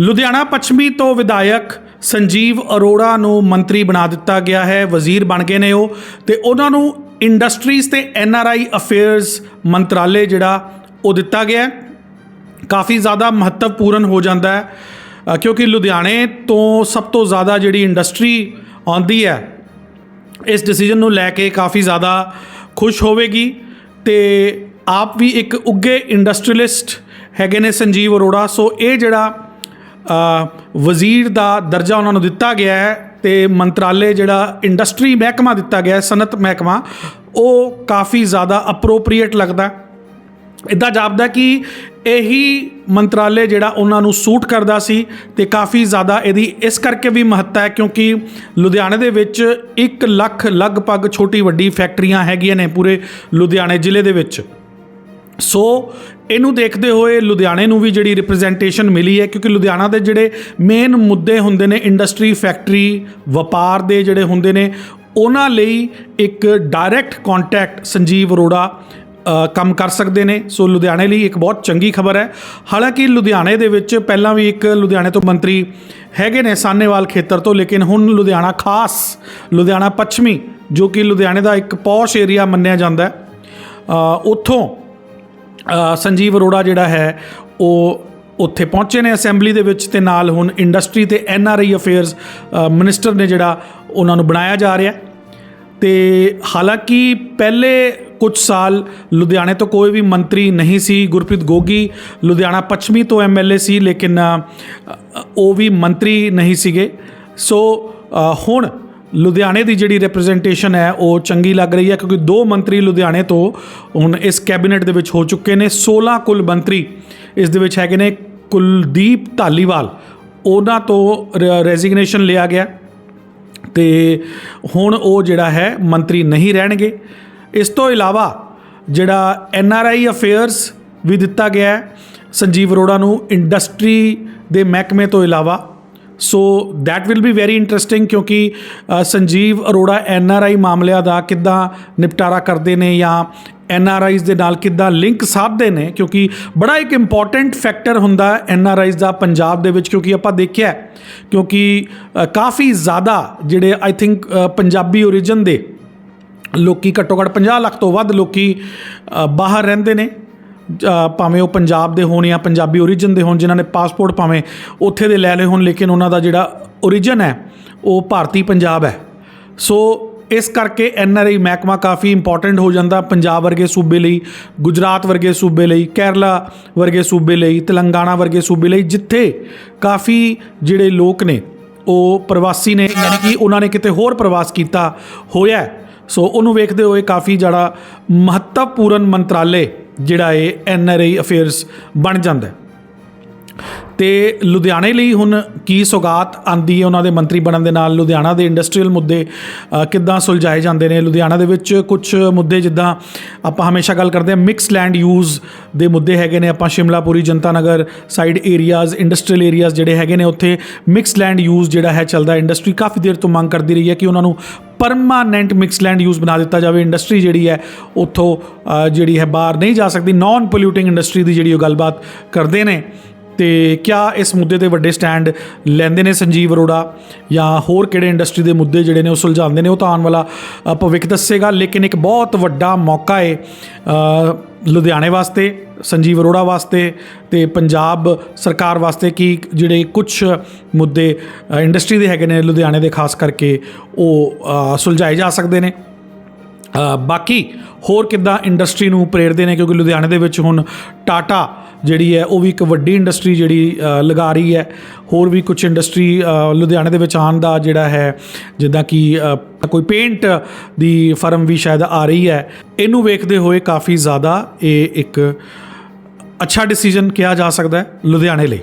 ਲੁਧਿਆਣਾ ਪੱਛਮੀ ਤੋਂ ਵਿਧਾਇਕ ਸੰਜੀਵ ਅਰੋੜਾ ਨੂੰ ਮੰਤਰੀ ਬਣਾ ਦਿੱਤਾ ਗਿਆ ਹੈ, ਵਜ਼ੀਰ ਬਣ ਗਏ ਨੇ ਉਹ ਤੇ ਉਹਨਾਂ ਨੂੰ ਇੰਡਸਟਰੀਜ਼ ਤੇ ਆਈ ਅਫੇਅਰਸ ਮੰਤਰਾਲੇ ਜਿਹੜਾ ਉਹ ਦਿੱਤਾ ਗਿਆ ਕਾਫੀ ਜ਼ਿਆਦਾ ਮਹੱਤਵਪੂਰਨ ਹੋ ਜਾਂਦਾ ਹੈ ਕਿਉਂਕਿ ਲੁਧਿਆਣੇ ਤੋਂ ਸਭ ਤੋਂ ਜ਼ਿਆਦਾ ਜਿਹੜੀ ਇੰਡਸਟਰੀ ਆਉਂਦੀ ਹੈ, ਇਸ ਡਿਸੀਜਨ ਨੂੰ ਲੈ ਕੇ ਕਾਫੀ ਜ਼ਿਆਦਾ ਖੁਸ਼ ਹੋਵੇਗੀ ਤੇ ਆਪ ਵੀ ਇੱਕ ਉੱਗੇ ਇੰਡਸਟਰੀਲਿਸਟ ਹੈਗੇ ਨੇ ਸੰਜੀਵ ਅਰੋੜਾ, ਸੋ ਇਹ ਜਿਹੜਾ ਵਜ਼ੀਰ ਦਾ ਦਰਜਾ ਉਹਨਾਂ ਨੂੰ ਦਿੱਤਾ ਗਿਆ ਹੈ ਤੇ ਮੰਤਰਾਲੇ ਜਿਹੜਾ ਇੰਡਸਟਰੀ ਮਹਿਕਮਾ ਦਿੱਤਾ ਗਿਆ ਹੈ, ਸਨਅਤ ਮਹਿਕਮਾ, ਉਹ ਕਾਫੀ ਜ਼ਿਆਦਾ ਅਪਰੋਪਰੀਏਟ ਲੱਗਦਾ ਹੈ। ਇਦਾਂ ਜਾਪਦਾ ਕਿ ਇਹੀ ਮੰਤਰਾਲੇ ਜਿਹੜਾ ਉਹਨਾਂ ਨੂੰ ਸੂਟ ਕਰਦਾ ਸੀ ਤੇ ਕਾਫੀ ਜ਼ਿਆਦਾ ਇਹਦੀ ਇਸ ਕਰਕੇ ਵੀ ਮਹੱਤਤਾ ਹੈ ਕਿਉਂਕਿ ਲੁਧਿਆਣੇ ਦੇ ਵਿੱਚ 1 ਲੱਖ ਲਗਭਗ ਛੋਟੀ ਵੱਡੀ ਫੈਕਟਰੀਆਂ ਹੈਗੀਆਂ ਨੇ ਪੂਰੇ ਲੁਧਿਆਣੇ ਜ਼ਿਲ੍ਹੇ ਦੇ ਵਿੱਚ। ਸੋ ਇਹਨੂੰ ਦੇਖਦੇ ਹੋਏ ਲੁਧਿਆਣੇ ਨੂੰ ਵੀ ਜਿਹੜੀ ਰਿਪਰੈਜ਼ੈਂਟੇਸ਼ਨ ਮਿਲੀ ਹੈ, ਕਿਉਂਕਿ ਲੁਧਿਆਣਾ ਦੇ ਜਿਹੜੇ ਮੇਨ ਮੁੱਦੇ ਹੁੰਦੇ ਨੇ ਇੰਡਸਟਰੀ ਫੈਕਟਰੀ ਵਪਾਰ ਦੇ ਜਿਹੜੇ ਹੁੰਦੇ ਨੇ, ਉਹਨਾਂ ਲਈ ਇੱਕ ਡਾਇਰੈਕਟ ਕੰਟੈਕਟ ਸੰਜੀਵ ਅਰੋੜਾ ਕੰਮ ਕਰ ਸਕਦੇ ਨੇ। ਸੋ ਲੁਧਿਆਣੇ ਲਈ ਇੱਕ ਬਹੁਤ ਚੰਗੀ ਖਬਰ ਹੈ। ਹਾਲਾਂਕਿ ਲੁਧਿਆਣੇ ਦੇ ਵਿੱਚ ਪਹਿਲਾਂ ਵੀ ਇੱਕ ਲੁਧਿਆਣੇ ਤੋਂ ਮੰਤਰੀ ਹੈਗੇ ਨੇ ਸਾਨੇਵਾਲ ਖੇਤਰ ਤੋਂ, ਲੇਕਿਨ ਹੁਣ ਲੁਧਿਆਣਾ ਖਾਸ ਲੁਧਿਆਣਾ ਪੱਛਮੀ, ਜੋ ਕਿ ਲੁਧਿਆਣੇ ਦਾ ਇੱਕ ਪੌਸ਼ ਏਰੀਆ ਮੰਨਿਆ ਜਾਂਦਾ ਹੈ। ਉੱਥੋਂ ਸੰਜੀਵ ਅਰੋੜਾ ਜਿਹੜਾ ਹੈ, ਉਹ ਉੱਥੇ ਪਹੁੰਚੇ ਨੇ ਅਸੈਂਬਲੀ ਦੇ ਵਿੱਚ ਤੇ ਨਾਲ ਹੁਣ ਇੰਡਸਟਰੀ ਤੇ N R I affairs minister ਨੇ ਜਿਹੜਾ ਉਹਨਾਂ ਨੂੰ ਬਣਾਇਆ ਜਾ ਰਿਹਾ ਹੈ। ਤੇ ਹਾਲਾਂਕਿ ਪਹਿਲੇ ਕੁਝ ਸਾਲ ਲੁਧਿਆਣੇ ਤੋਂ ਕੋਈ ਵੀ ਮੰਤਰੀ ਨਹੀਂ ਸੀ, ਗੁਰਪ੍ਰੀਤ ਗੋਗੀ ਲੁਧਿਆਣਾ ਪੱਛਮੀ ਤੋਂ ਐਮਐਲਏ ਸੀ, ਲੇਕਿਨ ਉਹ ਵੀ ਮੰਤਰੀ ਨਹੀਂ ਸੀਗੇ। ਸੋ ਹੁਣ ਲੁਧਿਆਣੇ ਦੀ ਜਿਹੜੀ ਰਿਪਰੈਜ਼ੈਂਟੇਸ਼ਨ ਹੈ, ਉਹ ਚੰਗੀ ਲੱਗ ਰਹੀ ਹੈ ਕਿਉਂਕਿ ਦੋ ਮੰਤਰੀ ਲੁਧਿਆਣੇ ਤੋਂ ਹੁਣ ਇਸ ਕੈਬਨਿਟ ਦੇ ਵਿੱਚ ਹੋ ਚੁੱਕੇ ਨੇ। 16 ਕੁੱਲ ਮੰਤਰੀ ਇਸ ਦੇ ਵਿੱਚ ਹੈਗੇ ਨੇ ਕੁਲਦੀਪ ਢਾਲੀਵਾਲ ਉਹਨਾਂ ਤੋਂ ਰੈਜ਼ਿਗਨੇਸ਼ਨ ਲਿਆ ਗਿਆ। ਤੇ ਹੁਣ ਉਹ ਜਿਹੜਾ ਹੈ, ਮੰਤਰੀ ਨਹੀਂ ਰਹਿਣਗੇ। ਇਸ ਤੋਂ ਇਲਾਵਾ ਜਿਹੜਾ ਐਨ ਆਰ ਆਈ ਅਫੇਅਰਸ ਵੀ ਦਿੱਤਾ ਗਿਆ ਹੈ, ਸੰਜੀਵ ਅਰੋੜਾ ਨੂੰ ਇੰਡਸਟਰੀ ਦੇ ਮਹਿਕਮੇ ਤੋਂ ਇਲਾਵਾ so that will be very interesting ਕਿਉਂਕਿ Sanjeev Arora N R I ਮਾਮਲਿਆਂ ਦਾ ਕਿੱਦਾਂ ਨਿਪਟਾਰਾ ਕਰਦੇ ਨੇ ਜਾਂ ਐਨ ਆਰ ਆਈਜ਼ ਦੇ ਨਾਲ ਕਿੱਦਾਂ ਲਿੰਕ ਸਾਧਦੇ ਨੇ ਕਿਉਂਕਿ ਬੜਾ ਇੱਕ ਇੰਪੋਰਟੈਂਟ ਫੈਕਟਰ ਹੁੰਦਾ ਐਨ ਆਰ ਆਈਜ਼ ਦਾ ਪੰਜਾਬ ਦੇ ਵਿੱਚ ਕਿਉਂਕਿ ਆਪਾਂ ਦੇਖਿਆ ਕਿਉਂਕਿ ਕਾਫੀ ਜ਼ਿਆਦਾ ਜਿਹੜੇ ਆਈ ਥਿੰਕ ਪੰਜਾਬੀ origin ਦੇ ਲੋਕੀ ਘੱਟੋ ਘੱਟ 50 ਲੱਖ ਤੋਂ ਵੱਧ ਲੋਕੀ ਬਾਹਰ ਰਹਿੰਦੇ ਨੇ ਭਾਵੇਂ ਉਹ ਪੰਜਾਬ ਦੇ ਹੋਣ ਜਾਂ ਪੰਜਾਬੀ origin ਦੇ ਹੋਣ, ਜਿਨ੍ਹਾਂ ਨੇ ਪਾਸਪੋਰਟ ਭਾਵੇਂ ਉੱਥੇ ਦੇ ਲੈ ਲਏ ਹੋਣ, ਲੇਕਿਨ ਉਹਨਾਂ ਦਾ ਜਿਹੜਾ origin ਹੈ, ਉਹ ਭਾਰਤੀ ਪੰਜਾਬ ਹੈ। ਸੋ ਇਸ ਕਰਕੇ ਐਨ ਆਰ ਆਈ ਮਹਿਕਮਾ ਕਾਫੀ ਇੰਪੋਰਟੈਂਟ ਹੋ ਜਾਂਦਾ ਪੰਜਾਬ ਵਰਗੇ ਸੂਬੇ ਲਈ, ਗੁਜਰਾਤ ਵਰਗੇ ਸੂਬੇ ਲਈ, ਕੇਰਲਾ ਵਰਗੇ ਸੂਬੇ ਲਈ, ਤੇਲੰਗਾਨਾ ਵਰਗੇ ਸੂਬੇ ਲਈ, ਜਿੱਥੇ ਕਾਫੀ ਜਿਹੜੇ ਲੋਕ ਨੇ, ਉਹ ਪ੍ਰਵਾਸੀ ਨੇ, ਯਾਨੀ ਕਿ ਉਹਨਾਂ ਨੇ ਕਿਤੇ ਹੋਰ ਪ੍ਰਵਾਸ ਕੀਤਾ ਹੋਇਆ ਸੋ ਉਹਨੂੰ ਵੇਖਦੇ ਹੋਏ ਕਾਫੀ ਜਿਹੜਾ ਮਹੱਤਵਪੂਰਨ ਮੰਤਰਾਲੇ ਜਿਹੜਾ ਇਹ ਐਨ ਆਰ ਆਈ ਅਫੇਅਰਸ ਬਣ ਜਾਂਦਾ ਤੇ ਲੁਧਿਆਣੇ ਲਈ ਹੁਣ ਕੀ ਸੌਗਾਤ ਆਂਦੀ ਹੈ ਉਹਨਾਂ ਦੇ ਮੰਤਰੀ ਬਣਨ ਦੇ ਨਾਲ? ਲੁਧਿਆਣਾ ਦੇ ਇੰਡਸਟਰੀਅਲ ਮੁੱਦੇ ਕਿੱਦਾਂ ਸੁਲਝਾਏ ਜਾਂਦੇ ਨੇ? ਲੁਧਿਆਣਾ ਦੇ ਵਿੱਚ ਕੁਝ ਮੁੱਦੇ ਜਿੱਦਾਂ ਆਪਾਂ ਹਮੇਸ਼ਾ ਗੱਲ ਕਰਦੇ ਹਾਂ ਮਿਕਸ ਲੈਂਡ ਯੂਜ਼ ਦੇ ਮੁੱਦੇ ਹੈਗੇ ਨੇ। ਆਪਾਂ Shimlapuri Janta Nagar side areas industrial areas ਜਿਹੜੇ ਹੈਗੇ ਨੇ, ਉੱਥੇ ਮਿਕਸ ਲੈਂਡ ਯੂਜ਼ ਜਿਹੜਾ ਹੈ ਚੱਲਦਾ। ਇੰਡਸਟਰੀ ਕਾਫੀ ਦੇਰ ਤੋਂ ਮੰਗ ਕਰਦੀ ਰਹੀ ਹੈ ਕਿ ਉਹਨਾਂ ਨੂੰ ਪਰਮਾਨੈਂਟ ਮਿਕਸ ਲੈਂਡ ਯੂਜ਼ ਬਣਾ ਦਿੱਤਾ ਜਾਵੇ। ਇੰਡਸਟਰੀ ਜਿਹੜੀ ਹੈ, ਉੱਥੋਂ ਜਿਹੜੀ ਹੈ ਬਾਹਰ ਨਹੀਂ ਜਾ ਸਕਦੀ। ਨਾਨ ਪੋਲਿਊਟਿੰਗ ਇੰਡਸਟਰੀ ਦੀ ਜਿਹੜੀ ਉਹ ਗੱਲਬਾਤ ਕਰਦੇ ਨੇ। ਤੇ ਕਿਆ ਇਸ ਮੁੱਦੇ ਤੇ ਵੱਡੇ ਸਟੈਂਡ ਲੈਂਦੇ ਨੇ ਸੰਜੀਵ ਅਰੋੜਾ ਜਾਂ ਹੋਰ ਕਿਹੜੇ ਇੰਡਸਟਰੀ ਦੇ ਮੁੱਦੇ ਜਿਹੜੇ ਨੇ ਉਹ ਸੁਲਝਾਉਂਦੇ ਨੇ, ਉਹ ਤਾਂ ਆਉਣ ਵਾਲਾ ਭਵਿੱਖ ਦੱਸੇਗਾ। ਲੇਕਿਨ ਇੱਕ ਬਹੁਤ ਵੱਡਾ ਮੌਕਾ ਹੈ ਲੁਧਿਆਣੇ ਵਾਸਤੇ, ਸੰਜੀਵ ਅਰੋੜਾ ਵਾਸਤੇ ਤੇ ਪੰਜਾਬ ਸਰਕਾਰ ਵਾਸਤੇ ਕਿ ਜਿਹੜੇ ਕੁਝ ਮੁੱਦੇ ਇੰਡਸਟਰੀ ਦੇ ਹੈਗੇ ਨੇ ਲੁਧਿਆਣੇ ਦੇ, ਖਾਸ ਕਰਕੇ ਉਹ ਸੁਲਝਾਏ ਜਾ ਸਕਦੇ ਨੇ। ਬਾਕੀ ਹੋਰ ਕਿੱਦਾਂ ਇੰਡਸਟਰੀ ਨੂੰ ਪ੍ਰੇਰਦੇ ਨੇ? ਕਿਉਂਕਿ ਲੁਧਿਆਣੇ ਦੇ ਵਿੱਚ ਹੁਣ ਟਾਟਾ ਜਿਹੜੀ ਹੈ, ਉਹ ਵੀ ਇੱਕ ਵੱਡੀ ਇੰਡਸਟਰੀ ਜਿਹੜੀ ਲਗਾ ਰਹੀ ਹੈ। ਹੋਰ ਵੀ ਕੁਝ ਇੰਡਸਟਰੀ ਲੁਧਿਆਣੇ ਦੇ ਵਿੱਚ ਆਉਣ ਦਾ ਜਿਹੜਾ ਹੈ, ਜਿੱਦਾਂ ਕਿ ਕੋਈ ਪੇਂਟ ਦੀ ਫਰਮ ਵੀ ਸ਼ਾਇਦ ਆ ਰਹੀ ਹੈ। ਇਹਨੂੰ ਵੇਖਦੇ ਹੋਏ ਕਾਫੀ ਜ਼ਿਆਦਾ ਇਹ ਇੱਕ ਅੱਛਾ ਡਿਸੀਜਨ ਕਿਹਾ ਜਾ ਸਕਦਾ ਹੈ ਲੁਧਿਆਣੇ ਲਈ।